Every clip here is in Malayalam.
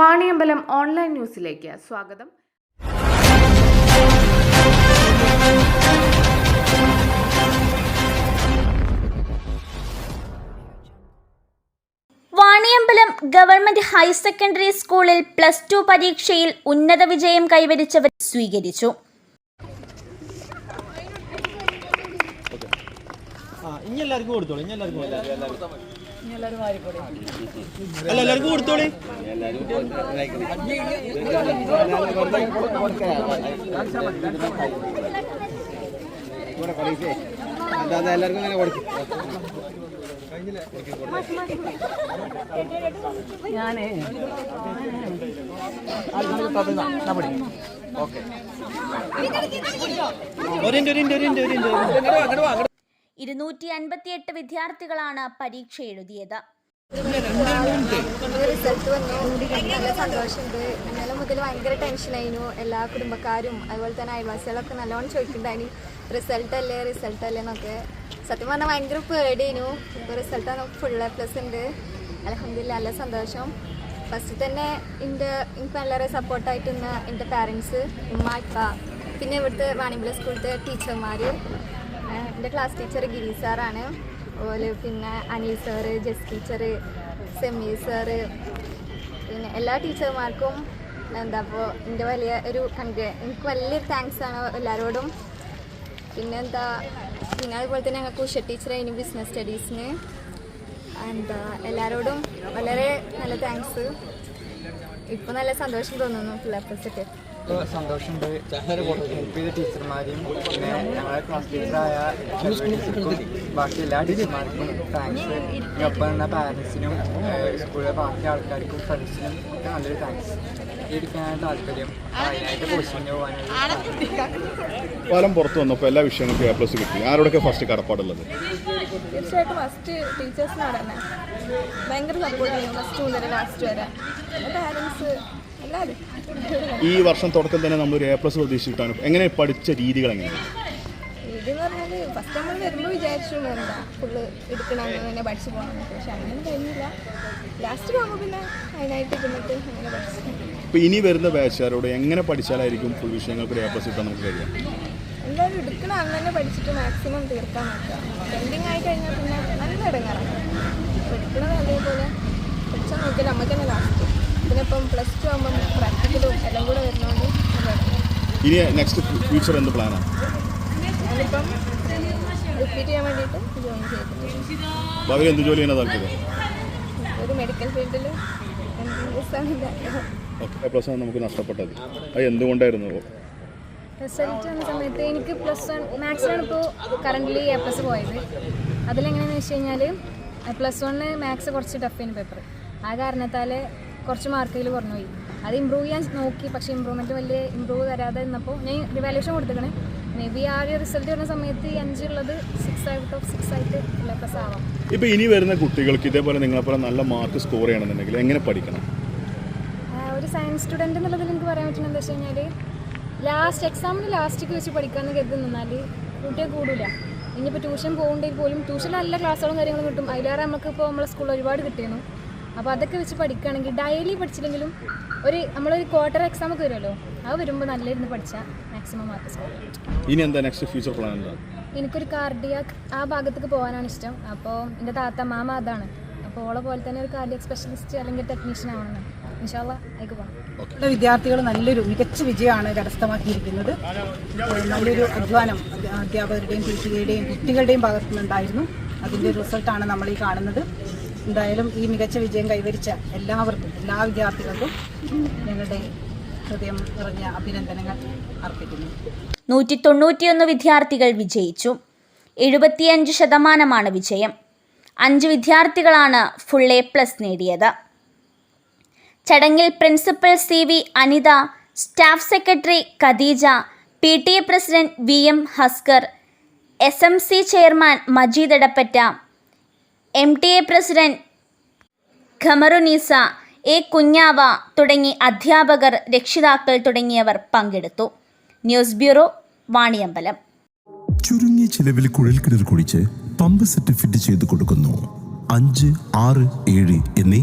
വാണിയമ്പലം ഓൺലൈൻ ന്യൂസിലേക്ക് സ്വാഗതം. വാണിയമ്പലം ഗവൺമെന്റ് ഹയർ സെക്കൻഡറി സ്കൂളിൽ പ്ലസ് ടു പരീക്ഷയിൽ ഉന്നത വിജയം കൈവരിച്ചവർ സ്വീകരിച്ചു. ആ ഇനി എല്ലാവർക്കും കൊടുത്തോളൂ ഇനി എല്ലാവർക്കും അല്ല എല്ലാവർക്കും കൊടുത്തോളി. എല്ലാവർക്കും അങ്ങനെ കൊടുക്കും ഒരിന്റെ ഒരിന്റെ ഒരിന്റെ ഒരിന്റെ ഇരുന്നൂറ്റി അൻപത്തിയെട്ട് വിദ്യാർത്ഥികളാണ് പരീക്ഷ എഴുതിയത് റിസൾട്ട് വന്നു. നല്ല ടെൻഷനായിരുന്നു എല്ലാ കുടുംബക്കാരും അതുപോലെ തന്നെ അയൽവാസികളൊക്കെ നല്ലോണം ചോദിക്കുന്നുണ്ടായിരുന്നു. റിസൾട്ട് അല്ലേ? റിസൾട്ട് അല്ലേ? എന്നൊക്കെ. സത്യം പറഞ്ഞാൽ ഭയങ്കര പേടിയായിരുന്നു. ഇപ്പോൾ റിസൾട്ട് ഫുൾ എ പ്ലസ് ഉണ്ട്. അലഹമില്ല നല്ല സന്തോഷം. ഫസ്റ്റ് തന്നെ എന്റെ എനിക്ക് വളരെ സപ്പോർട്ടായിട്ട് നിന്ന് എന്റെ പാരൻസ് ഉമ്മ ഇപ്പ പിന്നെ ഇവിടുത്തെ വാണിമ്പല സ്കൂളിലത്തെ ടീച്ചർമാർ എന്റെ ക്ലാസ് ടീച്ചർ ഗിരി സാറാണ്. അതുപോലെ പിന്നെ അനിൽ സാറ് ജസ് ടീച്ചർ സെമി സാറ് പിന്നെ എല്ലാ ടീച്ചർമാർക്കും എന്താ അപ്പോൾ എന്റെ വലിയ ഒരു കൺഗ്ര എനിക്ക് വലിയൊരു താങ്ക്സ് ആണ് എല്ലാവരോടും പിന്നെ എന്താ പിന്നെ അതുപോലെ തന്നെ ഞങ്ങൾക്ക് ഉഷ ടീച്ചർ ബിസിനസ് സ്റ്റഡീസിന് എന്താ എല്ലാവരോടും വളരെ നല്ല താങ്ക്സ് ഇപ്പോൾ നല്ല സന്തോഷം തോന്നുന്നു പിള്ളേർക്കൊക്കെ സന്തോഷമുണ്ട്. ഹെൽപ്പ് ചെയ്ത ടീച്ചർമാരെയും പിന്നെ ഞങ്ങളെ ക്ലാസ് ടീച്ചറായ ടീച്ചർക്കും ബാക്കി എല്ലാ ടീച്ചർമാർക്കും താങ്ക്സ് ഒപ്പം നിന്ന പാരൻസിനും സ്കൂളിലെ ബാക്കി ആൾക്കാർക്കും ഫ്രണ്ട്സിനും ഒക്കെ നല്ലൊരു താങ്ക്സ് എടുക്കാനാണ് താല്പര്യം. അതിനായിട്ട് കോച്ചിങ്ങിന് പോകാനായിട്ട് ഫലം പുറത്ത് വന്നപ്പോൾ എല്ലാ വിഷയങ്ങൾക്കും എ പ്ലസ് കിട്ടി. ആരോടൊക്കെ ഫസ്റ്റ് കടപ്പാടുള്ളത്? തീർച്ചയായിട്ടും ഫസ്റ്റ് ടീച്ചേഴ്സിനോട് തന്നെ ഭയങ്കര സപ്പോർട്ട് ചെയ്യും ഫസ്റ്റ് മുതൽ ലാസ്റ്റ് വരെ. പാരൻസ് എല്ലാവരും. ഈ വർഷം തുടക്കം തന്നെ നമ്മളൊരു എ പ്ലസ് പ്രതീക്ഷിച്ചിട്ടാണ്. എങ്ങനെ പഠിച്ച രീതികൾ എങ്ങനെയാണ് ഇതെന്ന് പറഞ്ഞാൽ ഫസ്റ്റ് നമ്മൾ വരുമ്പോൾ വിചാരിച്ചു എന്താ ഫുള്ള് എടുക്കണം അങ്ങനെ തന്നെ പഠിച്ചു പോകണം. പക്ഷെ അങ്ങനെ കഴിഞ്ഞില്ല. ലാസ്റ്റ് പോകുമ്പോൾ പിന്നെ അതിനായിട്ട് പിന്നിട്ട് അങ്ങനെ പഠിച്ചു. അപ്പോൾ ഇനി വരുന്ന ബാച്ചുകാരോട് എങ്ങനെ പഠിച്ചാലായിരിക്കും ഫുൾ വിഷയങ്ങൾക്ക് ഒരു എ പ്ലസ് കിട്ടാൻ നമുക്ക് കഴിയാം എന്തായാലും എടുക്കണം അന്ന് തന്നെ പഠിച്ചിട്ട് മാക്സിമം തീർക്കാൻ നോക്കുക. പെൻഡിങ് ആയി കഴിഞ്ഞാൽ പിന്നെ നല്ല ഇടങ്ങാറാണ് എടുക്കണത് അതേപോലെ പഠിച്ചാൽ നോക്കിയാൽ നമുക്ക് തന്നെ ലാസ്റ്റ് പിന്നെ ഇപ്പം പ്ലസ് ടു ആകുമ്പം പ്രാക്ടിക്കലും എല്ലാം കൂടെ വരുന്നതുകൊണ്ട് ഇനി നെക്സ്റ്റ് ഫ്യൂച്ചർ എന്ത് പ്ലാനാണ് ഞാനിപ്പം റിപ്പീറ്റ് ചെയ്യാൻ വേണ്ടിയിട്ട് ജോയിൻ ചെയ്തിട്ടുണ്ട്. എന്ത് ജോലി ചെയ്യാൻ താല്പര്യം? ഒരു മെഡിക്കൽ ഫീൽഡിൽ ഓക്കെ പ്ലസ് നമുക്ക് നഷ്ടപ്പെട്ടത്. അത് എന്തുകൊണ്ടായിരുന്നു? റിസൾട്ട് വന്ന സമയത്ത് എനിക്ക് പ്ലസ് വൺ മാത്സിലാണ് ഇപ്പോൾ കറന്റ്ലി എ പ്ലസ് പോയത്. അതിലെങ്ങനെയാണെന്ന് വെച്ച് കഴിഞ്ഞാൽ പ്ലസ് വണ്ണിന് മാത്സ് കുറച്ച് ടഫ് ചെയ്യുന്ന പേപ്പർ ആ കാരണത്താൽ കുറച്ച് മാർക്കുകൾ കുറഞ്ഞു പോയി. അത് ഇമ്പ്രൂവ് ചെയ്യാൻ നോക്കി പക്ഷേ ഇമ്പ്രൂവ്മെന്റ് വലിയ ഇമ്പ്രൂവ് തരാതെ നിന്നപ്പോൾ ഞാൻ റിവാലുവേഷൻ കൊടുത്തേക്കണേ മേ ബി ആ ഒരു റിസൾട്ട് വരുന്ന സമയത്ത് ഈ അഞ്ചുള്ളത് സിക്സ് ഔട്ട് ഓഫ് സിക്സ് ആയിട്ട് എ പ്ലസ് ആവാം. ഇപ്പോൾ ഇനി വരുന്ന കുട്ടികൾക്ക് ഇതേപോലെ നിങ്ങളെപ്പോലെ നല്ല മാർക്ക് സ്കോർ ചെയ്യണമെന്നുണ്ടെങ്കിൽ എങ്ങനെ പഠിക്കണം? ഒരു സയൻസ് സ്റ്റുഡന്റ് എന്നുള്ളതിൽ എനിക്ക് പറയാൻ പറ്റുന്നത് എന്താ വെച്ച് കഴിഞ്ഞാൽ ലാസ്റ്റ് എക്സാമിന് ലാസ്റ്റിക്ക് വെച്ച് പഠിക്കാമെന്ന് കരുതി നിന്നാൽ കുട്ടിയെ കൂടില്ല ഇനിയിപ്പോൾ ട്യൂഷൻ പോകണ്ടെങ്കിൽ പോലും ട്യൂഷൻ നല്ല ക്ലാസ്സുകളും കാര്യങ്ങളും കിട്ടും. അതിലേറെ നമുക്ക് ഇപ്പോൾ നമ്മളെ സ്കൂളിൽ ഒരുപാട് കിട്ടിയിരുന്നു. അപ്പോൾ അതൊക്കെ വെച്ച് പഠിക്കുകയാണെങ്കിൽ ഡെയിലി പഠിച്ചില്ലെങ്കിലും ഒരു നമ്മളൊരു ക്വാർട്ടർ എക്സാം ഒക്കെ വരുമല്ലോ? അത് വരുമ്പോൾ നല്ല ഇരുന്ന് പഠിച്ചാൽ മാക്സിമം മാർക്ക് ഇനി എന്താ നെക്സ്റ്റ് ഫ്യൂച്ചർ പ്ലാൻ എന്താ? എനിക്കൊരു കാർഡിയാക് ആ ഭാഗത്തേക്ക് പോകാനാണ് ഇഷ്ടം. അപ്പോൾ എന്റെ താത്ത മാമ അതാണ്. അപ്പോൾ ഓളെ പോലെ തന്നെ ഒരു കാർഡിയാക് സ്പെഷ്യലിസ്റ്റ് അല്ലെങ്കിൽ ടെക്നീഷ്യൻ ആവണമെന്ന് നമ്മുടെ വിദ്യാർത്ഥികൾ നല്ലൊരു മികച്ച വിജയമാണ് കരസ്ഥമാക്കിയിരിക്കുന്നത് നല്ലൊരു അധ്വാനം അധ്യ- അധ്യാപകരുടെയും പി കുട്ടികളുടെയും ഭാഗത്തു നിന്നുണ്ടായിരുന്നു അതിന്റെ റിസൾട്ടാണ് നമ്മൾ ഈ കാണുന്നത്. എന്തായാലും ഈ മികച്ച വിജയം കൈവരിച്ച എല്ലാവർക്കും എല്ലാ വിദ്യാർത്ഥികൾക്കും ഞങ്ങളുടെ ഹൃദയം നിറഞ്ഞ അഭിനന്ദനങ്ങൾ അർപ്പിക്കുന്നു. നൂറ്റി തൊണ്ണൂറ്റിയൊന്ന് വിദ്യാർത്ഥികൾ വിജയിച്ചു. എഴുപത്തിയഞ്ച് ശതമാനമാണ് വിജയം. അഞ്ച് വിദ്യാർത്ഥികളാണ് ഫുൾ എ പ്ലസ് നേടിയത്. ചടങ്ങിൽ principal C V Anitha staff secretary Khadeeja P T A president V M Haskar S M C chairman Majeed Edappatta M T A president Khamarunnisa A Kunjava തുടങ്ങി അധ്യാപകർ രക്ഷിതാക്കൾ തുടങ്ങിയവർ പങ്കെടുത്തു. News bureau Vaniyambalam. ചുരുങ്ങിയ ചിലവിൽ കുഴൽക്കിണർ കുഴിച്ച് പമ്പ് സെറ്റ് ഫിറ്റ് ചെയ്ത് കൊടുക്കുന്നു. അഞ്ച് ആറ് ഏഴ് എന്നീ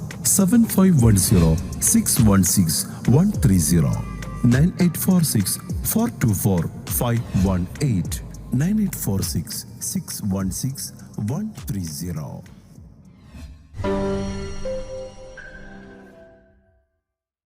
seven five one zero six one six one three zero nine eight four six four two four five one eight nine eight four six six one six one three zero